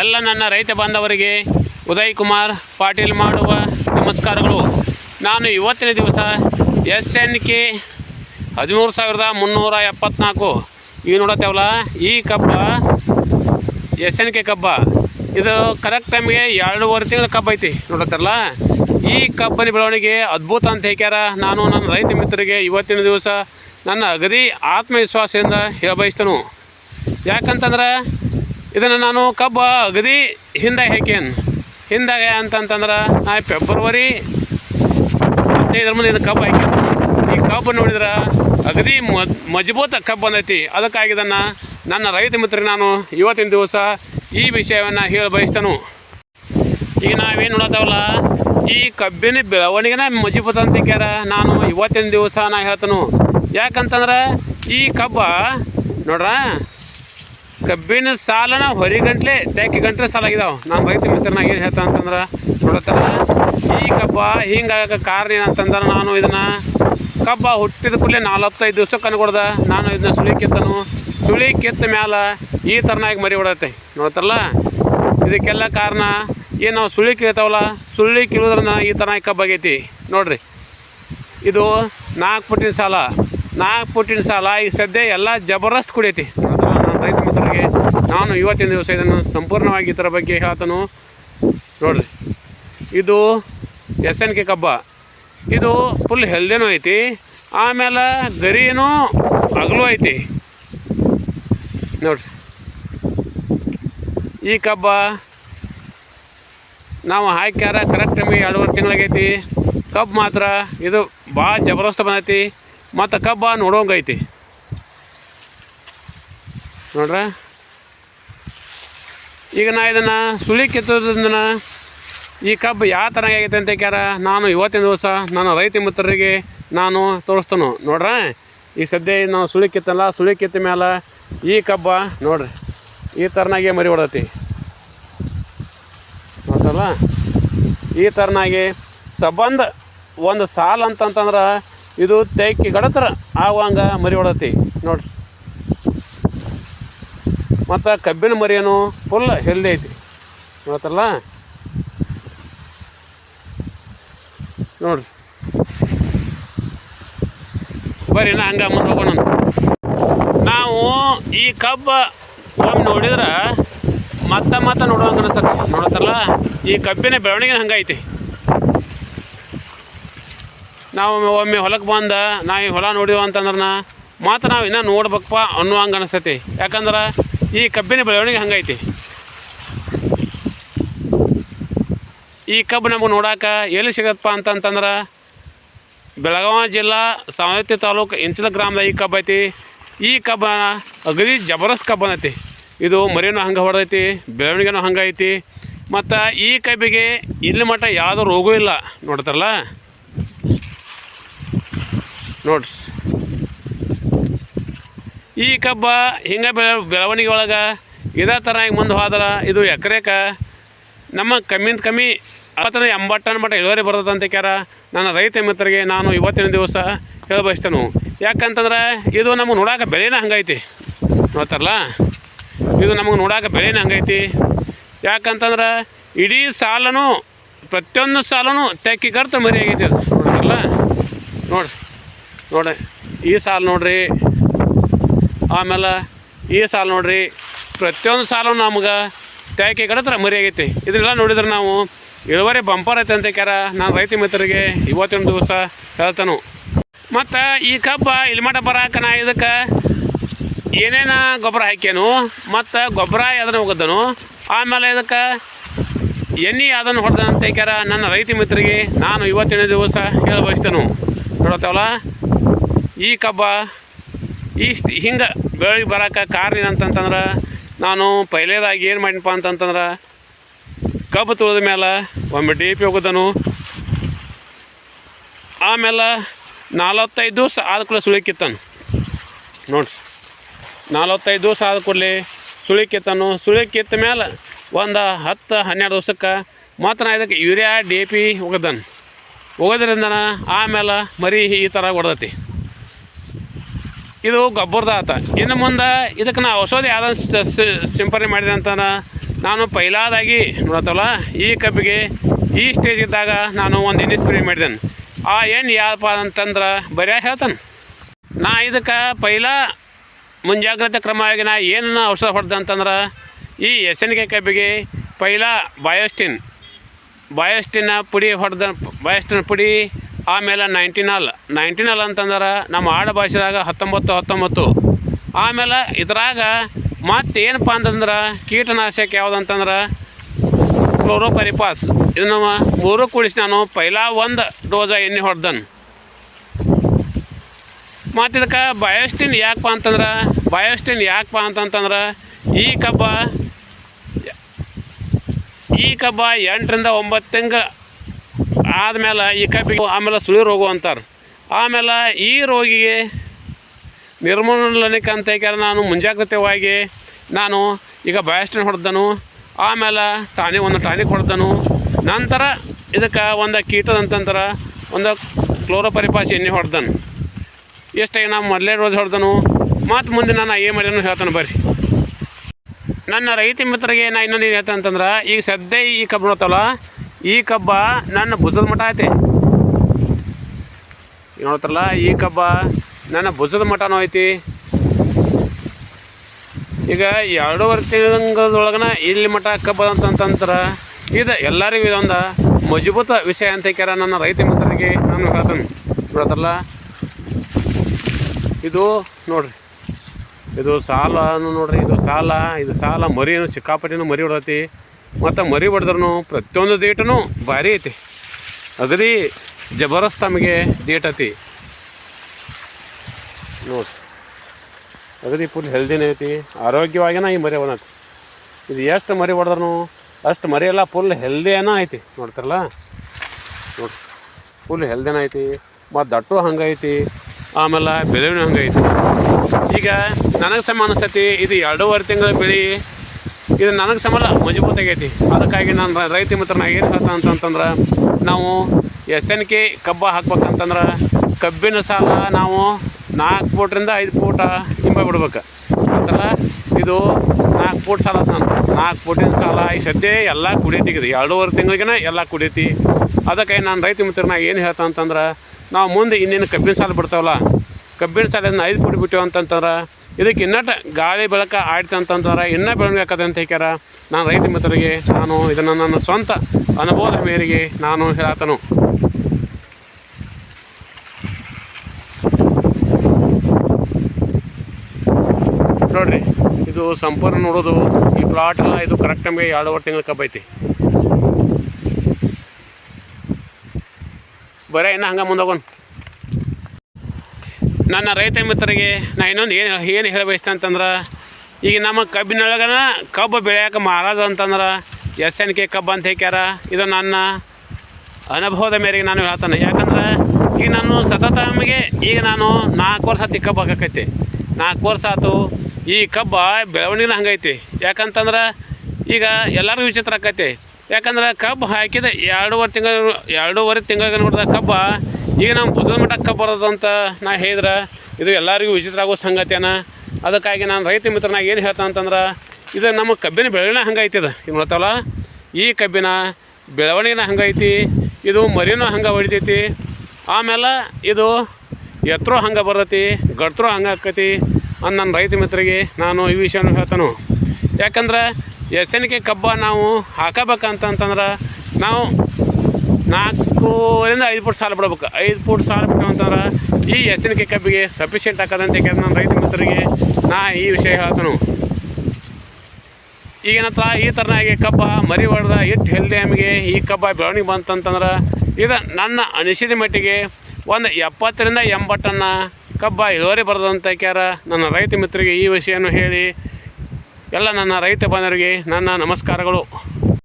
ಎಲ್ಲ ನನ್ನ ರೈತ ಬಾಂಧವರಿಗೆ ಉದಯ್ ಕುಮಾರ್ ಪಾಟೀಲ್ ಮಾಡುವ ನಮಸ್ಕಾರಗಳು. ನಾನು ಇವತ್ತಿನ ದಿವಸ ಎಸ್ ಎನ್ ಕೆ ಹದಿಮೂರು ಸಾವಿರದ ಮುನ್ನೂರ ಎಪ್ಪತ್ನಾಲ್ಕು ಈಗ ನೋಡತ್ತೇವಲ್ಲ? ಈ ಕಬ್ಬ, ಎಸ್ ಎನ್ ಕೆ ಕಬ್ಬ. ಇದು ಕರೆಕ್ಟ್ ಟೈಮ್ಗೆ ಎರಡೂವರೆ ತಿಂಗಳ ಕಬ್ಬ ಐತಿ ನೋಡತ್ತಾರಲ್ಲ? ಈ ಕಬ್ಬನ ಬೆಳವಣಿಗೆ ಅದ್ಭುತ ಅಂತ ಹೇಳ್ಯಾರ ನಾನು ನನ್ನ ರೈತ ಮಿತ್ರರಿಗೆ ಇವತ್ತಿನ ದಿವಸ ನನ್ನ ಅಗದಿ ಆತ್ಮವಿಶ್ವಾಸದಿಂದ ಹೇಳ ಬಯಸ್ತನು ಯಾಕಂತಂದ್ರೆ ಇದನ್ನು ನಾನು ಕಬ್ಬ ಅಗದಿ ಹಿಂದೆ ಹಾಕೇನು ಹಿಂದಾಗ ಅಂತಂತಂದ್ರೆ ನಾ ಫೆಬ್ರವರಿ ಹದಿನೈದರ ಮುಂದೆ ಇದು ಕಬ್ಬು ಹಾಕಿ ಈ ಕಬ್ಬು ನೋಡಿದ್ರೆ ಅಗದಿ ಮಜ್, ಮಜಬೂತ ಕಬ್ಬು ಬಂದೈತಿ ಅದಕ್ಕಾಗಿ ಇದನ್ನು ನನ್ನ ರೈತ ಮಿತ್ರರಿಗೆ ನಾನು ಇವತ್ತಿನ ದಿವಸ ಈ ವಿಷಯವನ್ನು ಹೇಳ ಬಯಸ್ತನು. ಈಗ ನಾವೇನು ನೋಡತ್ತವಲ್ಲ, ಈ ಕಬ್ಬಿನ ಬೆಳವಣಿಗೆನ ಮಜಬೂತ ಅಂತ ಕ್ಯಾರ ನಾನು ಇವತ್ತಿನ ದಿವಸ ನಾ ಹೇಳ್ತಾನು. ಯಾಕಂತಂದ್ರೆ ಈ ಕಬ್ಬ ನೋಡ್ರ ಕಬ್ಬಿನ ಸಾಲನ ಹೊರಿಗಂಟ್ಲೆ ಟ್ಯಾಕಿ ಗಂಟ್ಲೆ ಸಾಲ ಆಗಿದಾವೆ ನಾನು ರೈತ ಮಿತ್ರನಾಗ ಏನು ಹೇಳ್ತಾ ಅಂತಂದ್ರೆ ನೋಡತ್ತಲ್ಲ, ಈ ಕಬ್ಬ ಹಿಂಗಾಗಕ್ಕೆ ಕಾರಣ ಏನಂತಂದ್ರೆ ನಾನು ಇದನ್ನು ಕಬ್ಬ ಹುಟ್ಟಿದ ಕೂಡಲೇ ನಾಲ್ವತ್ತೈದು ದಿವ್ಸಕ್ಕೆ ಅನ್ಕೊಡ್ದ ನಾನು ಇದನ್ನ ಸುಳಿ ಕಿತ್ತನು. ಸುಳಿ ಕಿತ್ತ ಮ್ಯಾಲ ಈ ಥರನಾಗಿ ಮರಿ ಹೊಡತ್ತೆ. ನೋಡ್ತಾರಲ್ಲ ಇದಕ್ಕೆಲ್ಲ ಕಾರಣ ಏನು ನಾವು ಸುಳಿ ಕೀಳ್ತಾವಲ್ಲ ಸುಳ್ಳಿ ಕೀಳೋದ್ರಿಂದ ಈ ಥರ ಕಬ್ಬು ಆಗೈತಿ. ನೋಡ್ರಿ, ಇದು ನಾಲ್ಕು ಫುಟ್ಟಿನ ಸಾಲ. ನಾಲ್ಕು ಫುಟ್ಟಿನ ಸಾಲ ಈಗ ಸದ್ಯ ಎಲ್ಲ ಜಬರ್ದಸ್ತ್ ಕುಡಿಯೈತಿ ರೈತ ಮಿತ್ರರಿಗೆ ನಾನು ಇವತ್ತಿನ ದಿವಸ ಇದನ್ನು ಸಂಪೂರ್ಣವಾಗಿ ಇದರ ಬಗ್ಗೆ ಹೇಳ್ತಾನು. ನೋಡ್ರಿ. ಇದು ಎಸ್ ಎನ್ ಕೆ ಕಬ್ಬ. ಇದು ಫುಲ್ ಹೆಲ್ದಿನೂ ಐತಿ. ಆಮೇಲೆ ಗರಿನೂ ಹಗಲು ಐತಿ. ನೋಡ್ರಿ. ಈ ಕಬ್ಬ ನಾವು ಹಾಕ್ಯಾರ ಕರೆಕ್ಟ್ ಟೈಮಿಗೆ ಎರಡೂವರೆ ತಿಂಗಳಾಗೈತಿ ಕಬ್ಬು ಮಾತ್ರ ಇದು ಭಾಳ ಜಬರ್ದಸ್ತ್ ಬಂದೈತಿ. ಮತ್ತು ಕಬ್ಬ ನೋಡೋಂಗೈತಿ ನೋಡ್ರ? ಈಗ ನಾ ಇದನ್ನು ಸುಳಿ ಕಿತ್ತೋದ್ರಿಂದ ಈ ಕಬ್ಬು ಯಾವ ಥರ ಆಗೈತೆ ಅಂತ ಕ್ಯಾರ ನಾನು ಇವತ್ತಿನ ದಿವಸ ನನ್ನ ರೈತ ಮಿತ್ರರಿಗೆ ನಾನು ತೋರಿಸ್ತಾನು. ನೋಡ್ರ? ಈ ಸದ್ಯ ನಾವು ಸುಳಿ ಕಿತ್ತಲ್ಲ, ಸುಳಿ ಕಿತ್ತ ಮೇಲೆ ಈ ಕಬ್ಬ ನೋಡ್ರಿ, ಈ ಥರನಾಗೆ ಮರಿ ಹೊಡತಿ ನೋಡ್ತಲ್ಲ ಈ ಥರನಾಗಿ ಸಂಬಂಧ ಒಂದು ಸಾಲ ಅಂತಂತಂದ್ರೆ ಇದು ತೈಕಿ ಗಡತ್ರ ಆಗುವಂಗೆ ಮರಿ ಹೊಡತಿ ನೋಡ್ರಿ. ಮತ್ತು ಕಬ್ಬಿನ ಮರಿಯನ್ನು ಫುಲ್ ಹೆಲ್ದಿ ಐತಿ. ನೋಡತ್ತಲ್ಲ ನೋಡ್ರಿ. ಬರ್ರಿ, ನಾ ಹಂಗೆ ಮುಂದೆ ಹೋಗೋಣ ನಾವು ಈ ಕಬ್ಬ ಒಮ್ಮೆ ನೋಡಿದ್ರೆ ಮತ್ತೆ ಮತ್ತೆ ನೋಡುವಂಗೆ ಅನಿಸ್ತದೆ. ನೋಡತ್ತಲ್ಲ? ಈ ಕಬ್ಬಿನ ಬೆಳವಣಿಗೆ ಹಂಗೈತಿ ನಾವು ಒಮ್ಮೆ ಹೊಲಕ್ಕೆ ಬಂದ ನಾವು ಈ ಹೊಲ ನೋಡಿವ ಅಂತಂದ್ರೆ ಮಾತ್ರ ನಾವು ಇನ್ನೂ ನೋಡ್ಬೇಕಪ್ಪ ಅನ್ನುವಂಗೆ ಅನಿಸ್ತೈತಿ. ಯಾಕಂದ್ರೆ ಈ ಕಬ್ಬಿನ ಬೆಳವಣಿಗೆ ಹಂಗೈತಿ. ಈ ಕಬ್ಬು ನಮಗೆ ನೋಡಾಕ ಎಲ್ಲಿ ಸಿಗತ್ತಪ್ಪ ಅಂತಂತಂದ್ರೆ ಬೆಳಗಾವಿ ಜಿಲ್ಲಾ ಸವದತ್ತಿ ತಾಲೂಕು ಇಂಚಲ ಗ್ರಾಮದ ಈ ಕಬ್ಬು ಐತಿ. ಈ ಕಬ್ಬ ಅಗದಿ ಜಬರದಸ್ತ್ ಕಬ್ಬು ಐತಿ ಇದು ಮರಿನೂ ಹಂಗೆ ಹೊಡೆದೈತಿ, ಬೆಳವಣಿಗೆನೂ ಹಂಗೆ ಐತಿ. ಮತ್ತು ಈ ಕಬ್ಬಿಗೆ ಇಲ್ಲಿ ಮಟ್ಟ ಯಾವುದೋ ರೋಗವೂ ಇಲ್ಲ. ನೋಡ್ತಾರಲ್ಲ? ನೋಡ್ರಿ. ಈ ಕಬ್ಬ ಹಿಂಗೆ ಬೆಳ ಬೆಳವಣಿಗೆ ಒಳಗೆ ಇದೇ ಥರ ಹಿಂಗೆ ಮುಂದೆ ಹೋದ್ರೆ ಇದು ಎಕರೆಕ ನಮ್ಮ ಕಮ್ಮಿಂದ ಕಮ್ಮಿ ಅವತ್ತಿನ ಎಂಬತ್ತು ಟನ್ ಮಟ್ಟ ಇಳುವರಿ ಬರ್ತದೆ ಅಂತ ಕ್ಯಾರ ನನ್ನ ರೈತ ಮಿತ್ರರಿಗೆ ನಾನು ಇವತ್ತಿನ ದಿವಸ ಹೇಳ ಬಯಸ್ತೇನೆ ಯಾಕಂತಂದ್ರೆ ಇದು ನಮಗೆ ನೋಡಾಕ ಬೆಳೆನ ಹಂಗೈತಿ ನೋಡ್ತಾರಲ್ಲ ಇದು ನಮಗೆ ನೋಡಾಕ ಬೆಳೆನ ಹಂಗೈತಿ ಯಾಕಂತಂದ್ರೆ ಇಡೀ ಸಾಲನು ಪ್ರತಿಯೊಂದು ಸಾಲನು ತೆಕ್ಕಿ ಕರ್ತ ಮರಿ ಆಗೈತಿ ಅದು. ನೋಡ್ರಲ್ಲ ನೋಡ್ರಿ ನೋಡ್ರಿ ಈ ಸಾಲು ನೋಡ್ರಿ. ಆಮೇಲೆ ಈ ಸಾಲ ನೋಡ್ರಿ, ಪ್ರತಿಯೊಂದು ಸಾಲು ನಮ್ಗೆ ಟ್ಯಾಕಿ ಕಡತ್ರ ಮರಿ ಆಗೈತಿ. ಇದನ್ನೆಲ್ಲ ನೋಡಿದ್ರೆ ನಾವು ಇಳುವರಿ ಬಂಪರ್ ಐತೆ ಅಂತ ಕ್ಯಾರ ನಾನು ರೈತ ಮಿತ್ರರಿಗೆ ಇವತ್ತಿನ ದಿವಸ ಹೇಳ್ತಾನು. ಮತ್ತು ಈ ಕಬ್ಬ ಇಲ್ಲಿ ಮಟ್ಟ ಬರಾಕ ನಾ ಇದಕ್ಕೆ ಏನೇನು ಗೊಬ್ಬರ ಹಾಕ್ಯನು, ಮತ್ತು ಗೊಬ್ಬರ ಅದನ್ನು ಹೋಗದನು ಆಮೇಲೆ ಇದಕ್ಕೆ ಎಣ್ಣೆ ಅದನ್ನು ಹೊಡೆದ ಅಂತ ಕ್ಯಾರ ನನ್ನ ರೈತ ಮಿತ್ರರಿಗೆ ನಾನು ಇವತ್ತಿನ ದಿವಸ ಹೇಳ ಬಯಸ್ತೇನೆ ನೋಡತ್ತವಲ್ಲ? ಈ ಕಬ್ಬ ಈ ಹಿಂಗೆ ಬೆಳಗ್ಗೆ ಬರೋಕೆ ಕಾರಣ ಏನಂತಂತಂದ್ರೆ ನಾನು ಪೈಲೇದಾಗಿ ಏನು ಮಾಡಿನಪ್ಪ ಅಂತಂತಂದ್ರೆ, ಕಬ್ಬು ತುಳಿದ ಮೇಲೆ ಒಮ್ಮೆ ಡಿ ಪಿ ಹೋಗೋದನು. ಆಮೇಲೆ ನಲವತ್ತೈದು ದಿವಸ ಆದ ಕೂಡಲೇ ಸುಳಿಕಿತ್ತನು ನೋಡ್ರಿ ನಲವತ್ತೈದು ದಿವಸ ಆದ ಕೂಡಲೇ ಸುಳಿ ಕಿತ್ತನು. ಸುಳಿ ಕಿತ್ತ ಮೇಲೆ ಒಂದು ಹತ್ತು ಹನ್ನೆರಡು ದಿವ್ಸಕ್ಕೆ ಮತ್ತು ನಾ ಇದಕ್ಕೆ ಯೂರಿಯಾ, ಡಿ ಪಿ ಹೋಗದನು. ಹೋಗೋದ್ರಿಂದ ಆಮೇಲೆ ಮರಿ ಈ ಥರ ಹೊಡೆದತಿ. ಇದು ಗೊಬ್ಬರದ ಆತ. ಇನ್ನು ಮುಂದೆ ಇದಕ್ಕೆ ನಾ ಔಷಧಿ ಯಾವ್ದು ಸಿಂಪರಣೆ ಮಾಡಿದೆ ಅಂತಂದ್ರೆ ನಾನು ಪೈಲಾದಾಗಿ ನೋಡತ್ತಲ್ಲ, ಈ ಕಬ್ಬಿಗೆ ಈ ಸ್ಟೇಜ್ ಇದ್ದಾಗ ನಾನು ಒಂದು ಎಣ್ಣೆ ಸ್ಪ್ರೇ ಮಾಡಿದ್ದೇನೆ ಆ ಎಣ್ಣೆ ಯಾವಪ್ಪ ಅಂತಂದ್ರೆ ಬರೆಯ ಹೇಳ್ತಾನೆ. ನಾ ಇದಕ್ಕೆ ಪೈಲ ಮುಂಜಾಗ್ರತೆ ಕ್ರಮವಾಗಿ ನಾ ಏನು ಔಷಧ ಹೊಡೆದೆ ಅಂತಂದ್ರೆ, ಈ ಎಸನಿಗೆ ಕಬ್ಬಿಗೆ ಪೈಲ ಬಯೋಸ್ಟಿನ್ ಬಯೋಸ್ಟಿನ ಪುಡಿ ಹೊಡೆದ ಬಯೋಸ್ಟಿನ್ ಪುಡಿ ಆಮೇಲೆ ನೈಂಟಿನಾಲ್ ನೈಂಟಿನಾಲ್ ಅಂತಂದ್ರೆ ನಮ್ಮ ಆಡ ಭಾಷೆದಾಗ ಹತ್ತೊಂಬತ್ತು ಹತ್ತೊಂಬತ್ತು. ಆಮೇಲೆ ಇದ್ರಾಗ ಮತ್ತೇನಪ್ಪ ಅಂತಂದ್ರೆ ಕೀಟನಾಶಕ ಯಾವುದಂತಂದ್ರೆ ಕ್ಲೋರೋಪರಿಪಾಸ್. ಇದನ್ನು ಮೂರು ಕೂಡಿಸಿ ನಾನು ಪೈಲ ಒಂದು ಡೋಸ ಎಣ್ಣೆ ಹೊಡೆದನು. ಮತ್ತು ಇದಕ್ಕೆ ಬಯೋಸ್ಟಿನ್ ಯಾಕಪ್ಪ ಅಂತಂದ್ರೆ, ಬಯೋಸ್ಟಿನ್ ಯಾಕಪ್ಪ ಅಂತಂತಂದ್ರೆ ಈ ಕಬ್ಬ ಈ ಕಬ್ಬ ಎಂಟರಿಂದ ಒಂಬತ್ತು ತಿಂಗಳು ಆದಮೇಲೆ ಈ ಕಬ್ಬಿಗೆ ಆಮೇಲೆ ಸುಳಿ ರೋಗ ಅಂತಾರೆ. ಆಮೇಲೆ ಈ ರೋಗಿಗೆ ನಿರ್ಮೂಲನಕ್ಕೆ ಅಂತ ನಾನು ಮುಂಜಾಗ್ರತೆವಾಗಿ ನಾನು ಈಗ ಬಯಾಸ್ಟಿನ್ ಹೊಡೆದನು, ಆಮೇಲೆ ಟಾನಿಕ್ ಒಂದು ಟಾನಿಕ್ ಹೊಡೆದನು, ನಂತರ ಇದಕ್ಕೆ ಒಂದು ಕೀಟದಂತಂದ್ರೆ ಒಂದು ಕ್ಲೋರೋಪರಿಪಾಸ್ ಎಣ್ಣೆ ಹೊಡೆದನು. ಎಷ್ಟಾಗಿ ನಾನು ಮೊದಲೇ ರೋಜ್ ಹೊಡೆದನು. ಮತ್ತು ಮುಂದೆ ನಾನು ಏ ಮಾಡ್ಯಾನು ಹೇಳ್ತಾನೆ ಬರ್ರಿ. ನನ್ನ ರೈತ ಮಿತ್ರರಿಗೆ ನಾನು ಇನ್ನೊಂದು ಏನು ಹೇಳ್ತಾನೆ ಅಂತಂದ್ರೆ, ಈಗ ಸದ್ಯ ಈ ಕಬ್ಬು ನೋಡ್ತಲ್ಲ ಈ ಕಬ್ಬ ನನ್ನ ಭುಜದ ಮಠ ಐತೆ. ನೋಡ್ತಾರಲ್ಲ, ಈ ಕಬ್ಬ ನನ್ನ ಭುಜದ ಮಠನೂ ಐತಿ. ಈಗ ಎರಡೂವರೆ ತಿಂಗಳದೊಳಗನ ಇಲ್ಲಿ ಮಠ ಕಬ್ಬ ಅಂತಂತಂದ್ರೆ ಇದು ಎಲ್ಲರಿಗೂ ಇದೊಂದು ಮಜಬೂತ ವಿಷಯ ಅಂತ ಕೇರ ನನ್ನ ರೈತ ಮಿತ್ರರಿಗೆ ನಾನು ಹೇಳ್ತಾನೆ. ನೋಡ್ತಾರಲ್ಲ, ಇದು ನೋಡ್ರಿ, ಇದು ಸಾಲ ನೋಡ್ರಿ, ಇದು ಸಾಲ ಇದು ಸಾಲ ಮರಿನು ಸಿಕ್ಕಾಪಟ್ಟಿನೂ ಮರಿ ಹೊಡ್ದೈತಿ. ಮತ್ತು ಮರಿ ಹೊಡೆದ್ರೂ ಪ್ರತಿಯೊಂದು ಡೇಟನು ಭಾರಿ ಐತಿ. ಅಗದಿ ಜಬರದಸ್ತ್ ನಮಗೆ ಡೇಟ್ ಐತಿ. ನೋಡಿ. ಅಗದಿ ಫುಲ್ ಹೆಲ್ದಿನೇ ಐತಿ. ಆರೋಗ್ಯವಾಗಿನ ಈ ಮರಿ ಅವನತಿ ಇದು ಎಷ್ಟು ಮರಿ ಹೊಡೆದ್ರೂ ಅಷ್ಟು ಮರಿ ಎಲ್ಲ ಫುಲ್ ಹೆಲ್ದಿಯನ ಐತಿ. ನೋಡ್ತಾರಲ್ಲ? ನೋಡಿ. ಫುಲ್ ಹೆಲ್ದಿನ ಐತಿ. ಮತ್ತು ದಟ್ಟು ಹಂಗೈತಿ ಆಮೇಲೆ ಬೆಳವಣಿಗೆ ಹಂಗೈತಿ ಈಗ ನನಗೆ ಸಮ ಅನಿಸ್ತೈತಿ, ಇದು ಎರಡೂವರೆ ತಿಂಗಳ ಬೆಳೆ ಇದು ನನಗೆ ಸಂಬಂಧ ಮಜಬೂತ್ ಆಗೈತಿ ಅದಕ್ಕಾಗಿ ನಾನು ರೈತ ಮಿತ್ರನ ಏನು ಹೇಳ್ತಾ ಅಂತಂತಂದ್ರೆ, ನಾವು ಎಸ್ ಎನ್ ಕೆ ಕಬ್ಬ ಹಾಕ್ಬೇಕಂತಂದ್ರೆ, ಕಬ್ಬಿನ ಸಾಲ ನಾವು ನಾಲ್ಕು ಫೂಟ್ರಿಂದ ಐದು ಫೂಟ ಹಿಂಬ ಬಿಡ್ಬೇಕು. ಅಂತಲ್ಲ ಇದು ನಾಲ್ಕು ಫೂಟ್ ಸಾಲ ನಾನು ನಾಲ್ಕು ಫೂಟಿನ ಸಾಲ ಈ ಸದ್ಯ ಎಲ್ಲ ಕುಡಿಯತಿ ಇದು. ಎರಡೂವರೆ ತಿಂಗಳಿಗೆ ಎಲ್ಲ ಕುಡಿಯತಿ ಅದಕ್ಕಾಗಿ ನಾನು ರೈತ ಮಿತ್ರನ ಏನು ಹೇಳ್ತಾ ಅಂತಂದ್ರೆ, ನಾವು ಮುಂದೆ ಇನ್ನೇನು ಕಬ್ಬಿನ ಸಾಲ ಬಿಡ್ತಾವಲ್ಲ, ಕಬ್ಬಿನ ಸಾಲದಿಂದ ಐದು ಫೂಟ್ ಬಿಟ್ಟಿವಿ ಅಂತಂತಂದ್ರೆ ಇದಕ್ಕೆ ಇನ್ನಟ ಗಾಳಿ ಬೆಳಕ ಆಡ್ತ ಅಂತಂತಂದ್ರೆ ಇನ್ನೂ ಬೆಳವಣಿಗೆ ಆಗ್ತದೆ ಅಂತ ಹೇಳ್ಯಾರ ನಾನು ರೈತ ಮಿತ್ರರಿಗೆ ನಾನು ಇದನ್ನು ನನ್ನ ಸ್ವಂತ ಅನುಭವದ ಮೇರೆಗೆ ನಾನು ಹೇಳಾತನು. ನೋಡ್ರಿ, ಇದು ಸಂಪೂರ್ಣ ನೋಡೋದು ಈ ಪ್ಲಾಟ್ ಎಲ್ಲ ಇದು ಕರೆಕ್ಟ್ ನಮಗೆ ಎರಡೂವರೆ ತಿಂಗಳ ಕಬ್ಬೈತಿ ಬರೀ, ಇನ್ನು ಹಂಗೆ ಮುಂದೋಗೋಣ ನನ್ನ ರೈತ ಮಿತ್ರರಿಗೆ ನಾ ಇನ್ನೊಂದು ಏನು ಏನು ಹೇಳಬಯಸ್ತೆ ಅಂತಂದ್ರೆ, ಈಗ ನಮ್ಮ ಕಬ್ಬಿನೊಳಗನ ಕಬ್ಬು ಬೆಳೆಯೋಕೆ ಮಹಾರಾಜ ಅಂತಂದ್ರೆ, ಎಸ್ ಎನ್ ಕೆ ಕಬ್ಬು ಅಂತ ಹೇಳ್ಯಾರ ಇದು ನನ್ನ ಅನುಭವದ ಮೇರೆಗೆ ನಾನು ಹೇಳ್ತಾನೆ. ಯಾಕಂದ್ರೆ, ಈಗ ನಾನು ಸತತ ನಮಗೆ ಈಗ ನಾನು ನಾಲ್ಕು ವರ್ಷ ಹತ್ತಿ ಕಬ್ಬು ಹಾಕೈತಿ ನಾಲ್ಕು ವರ್ಷ ಆಯ್ತು ಈ ಕಬ್ಬು ಬೆಳವಣಿಗೆ ಹಂಗೈತಿ. ಯಾಕಂತಂದ್ರೆ, ಈಗ ಎಲ್ಲರಿಗೂ ವಿಚಿತ್ರ ಆಕೈತಿ ಯಾಕಂದ್ರೆ, ಕಬ್ಬು ಹಾಕಿದ ಎರಡೂವರೆ ತಿಂಗಳು, ಎರಡೂವರೆ ತಿಂಗಳಿಗೆ ನೋಡಿದ ಕಬ್ಬ ಈಗ ನಮ್ಮ ಭುಜದ ಮಠಕ್ಕೆ ಬರೋದಂತ ನಾ ಹೇಳಿದ್ರೆ, ಇದು ಎಲ್ಲರಿಗೂ ವಿಚಿತ್ರ ಆಗೋ ಸಂಗತಿಯನ. ಅದಕ್ಕಾಗಿ ನಾನು ರೈತ ಮಿತ್ರನಾಗ ಏನು ಹೇಳ್ತಾ ಅಂತಂದ್ರೆ, ಇದು ನಮ್ಮ ಕಬ್ಬಿನ ಬೆಳವಣಿಗೆ ಹಂಗೈತಿ ಇದು. ಈಗ ನೋಡ್ತಾವಲ್ಲ, ಈ ಕಬ್ಬಿನ ಬೆಳವಣಿಗೆನ ಹಂಗೈತಿ, ಇದು ಮರಿನೂ ಹಂಗೆ ಹೊಡಿತೈತಿ. ಆಮೇಲೆ ಇದು ಎತ್ತರೂ ಹಂಗೆ ಬರ್ತೈತಿ, ಗಡ್ತರೂ ಹಂಗೆ ಆಕೈತಿ ಅಂದ ನನ್ನ ರೈತ ಮಿತ್ರರಿಗೆ ನಾನು ಈ ವಿಷಯನ ಹೇಳ್ತಾನು. ಯಾಕಂದ್ರೆ ಎಸನಿಕೆ ಕಬ್ಬ ನಾವು ಹಾಕಬೇಕಂತಂತಂದ್ರೆ ನಾವು ನಾಲ್ಕೂರಿಂದ ಐದು ಫುಟ್ ಸಾಲ ಬಿಡ್ಬೇಕು. ಐದು ಫೂಟ್ ಸಾಲ ಬಿಟ್ಟು ಅಂತಂದ್ರೆ ಈ ಹೆಸರಿಕೆ ಕಬ್ಬಿಗೆ ಸಫಿಷಿಯೆಂಟ್ ಹಾಕದಂತೆ ಯಾಕಂದ್ರೆ ನನ್ನ ರೈತ ಮಿತ್ರರಿಗೆ ನಾ ಈ ವಿಷಯ ಹೇಳ್ತಾನು. ಈಗೇನತ್ರ ಈ ಥರನಾಗಿ ಕಬ್ಬ ಮರಿ ಹೊಡೆದ ಇಟ್ಟು ಹೆಲ್ದಿ ನಮಗೆ ಈ ಕಬ್ಬ ಬೆಳವಣಿಗೆ ಬಂತಂತಂದ್ರೆ ಇದು ನನ್ನ ಅನಿಸಿದ ಮಟ್ಟಿಗೆ ಒಂದು ಎಪ್ಪತ್ತರಿಂದ ಎಂಬತ್ತನ್ನು ಕಬ್ಬ ಇಳುವರಿ ಬರೆದಂತ ಕ್ಯಾರ ನನ್ನ ರೈತ ಮಿತ್ರರಿಗೆ ಈ ವಿಷಯವನ್ನು ಹೇಳಿ ಎಲ್ಲ ನನ್ನ ರೈತ ಬಾಂಧವರಿಗೆ ನನ್ನ ನಮಸ್ಕಾರಗಳು.